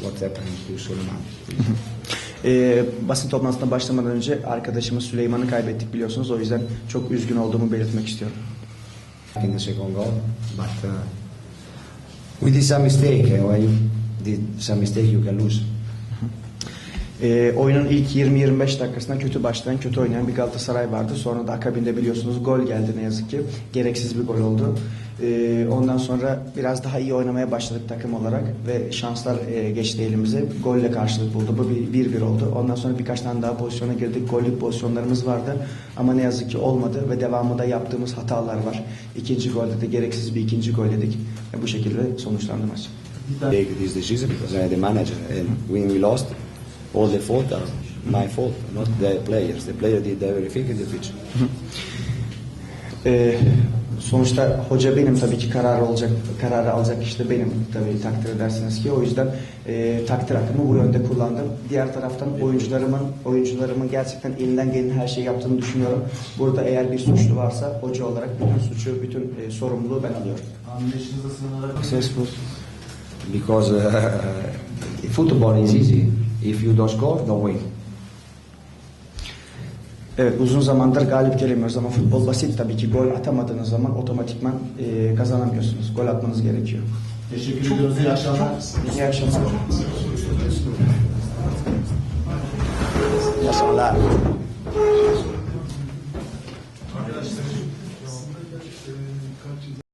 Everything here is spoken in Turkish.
what happened to Suleiman. Ee, basın toplantısına başlamadan önce arkadaşımız Süleyman'ı kaybettik biliyorsunuz. O yüzden çok üzgün olduğumu belirtmek istiyorum. in the second goal, but uh, we did some mistake. Uh, when you did some mistake, you can lose. Ee, oyunun ilk 20-25 dakikasında kötü başlayan, kötü oynayan bir Galatasaray vardı. Sonra da akabinde biliyorsunuz gol geldi ne yazık ki. Gereksiz bir gol oldu. Ee, ondan sonra biraz daha iyi oynamaya başladık takım olarak ve şanslar e, geçti elimize. Golle karşılık buldu. Bu bir 1-1 oldu. Ondan sonra birkaç tane daha pozisyona girdik. Gollük pozisyonlarımız vardı. Ama ne yazık ki olmadı ve devamında yaptığımız hatalar var. İkinci golde de gereksiz bir ikinci gol yedik. Ve bu şekilde sonuçlandı maç. Take this decision because I'm the manager, and when we lost, all the fault are my fault, not the players. The player did everything in the pitch. Sonuçta hoca benim tabii ki kararı olacak kararı alacak işte benim tabii takdir edersiniz ki o yüzden e, takdir hakkımı bu yönde kullandım. Diğer taraftan oyuncularımın oyuncularımın gerçekten elinden gelen her şeyi yaptığını düşünüyorum. Burada eğer bir suçlu varsa hoca olarak bütün suçu bütün e, sorumluluğu ben alıyorum. Anlayışınıza sığınarak Successful. Because uh, football is easy. If you don't score, don't win. Evet uzun zamandır galip gelemiyoruz ama futbol basit tabii ki gol atamadığınız zaman otomatikman e, kazanamıyorsunuz. Gol atmanız gerekiyor. teşekkür ediyoruz. İyi akşamlar. İyi akşamlar. Ya son